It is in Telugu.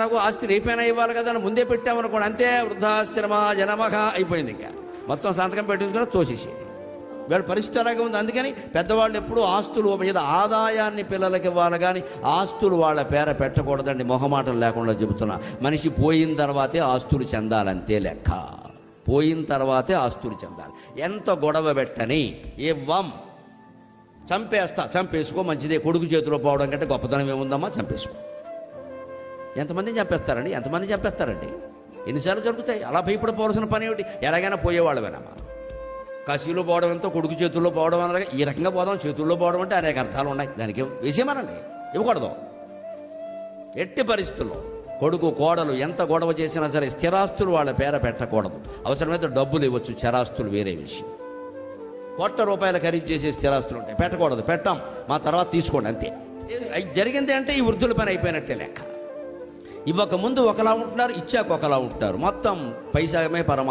నాకు ఆస్తి రేపైనా ఇవ్వాలి కదా అని ముందే పెట్టామనుకోండి అంతే వృద్ధాశ్రమ జనమహ అయిపోయింది ఇంకా. మొత్తం సంతకం పెట్టించుకుని తోసేసేది. వీళ్ళ పరిస్థితి అలాగే ఉంది. అందుకని పెద్దవాళ్ళు ఎప్పుడూ ఆస్తులు మీద ఆదాయాన్ని పిల్లలకి ఇవ్వాలి కానీ ఆస్తులు వాళ్ళ పేర పెట్టకూడదండి. మొహమాటం లేకుండా చెబుతున్నా. మనిషి పోయిన తర్వాతే ఆస్తులు చెందాలంతే లెక్క. పోయిన తర్వాతే ఆస్తులు చెందాలి. ఎంత గొడవ పెట్టని ఇవ్వం. చంపేస్తా. చంపేసుకో. మంచిదే. కొడుకు చేతిలో పోవడం కంటే గొప్పతనం ఏముందమ్మా? చంపేసుకో. ఎంతమందిని చంపేస్తారండి? ఎంతమంది చంపేస్తారండి? ఎన్నిసార్లు జరుగుతాయి? అలా భయపడిపోవాల్సిన పని ఏమిటి? ఎలాగైనా పోయేవాళ్ళమేనమ్మా. కాశీలో పోవడం ఎంతో కొడుకు చేతుల్లో పోవడం అనగా ఈ రకంగా పోదాం చేతుల్లో పోవడం అంటే అనేక అర్థాలు ఉన్నాయి. దానికి విషయమనండి. ఇవ్వకూడదు. ఎట్టి పరిస్థితుల్లో కొడుకు కోడలు ఎంత గొడవ చేసినా సరే స్థిరాస్తులు వాళ్ళ పేర పెట్టకూడదు. అవసరమైతే డబ్బులు ఇవ్వచ్చు. చరాస్తులు వేరే విషయం. కోట్ల రూపాయల ఖరీదు చేసే స్థిరాస్తులు ఉంటాయి. పెట్టకూడదు. పెట్టాం. మా తర్వాత తీసుకోండి. అంతే. జరిగింది అంటే ఈ వృద్ధుల పని అయిపోయినట్టే లెక్క. ఇవ్వక ముందు ఒకలా ఉంటున్నారు ఇచ్చాక ఒకలా ఉంటున్నారు మొత్తం పైసామే పరమా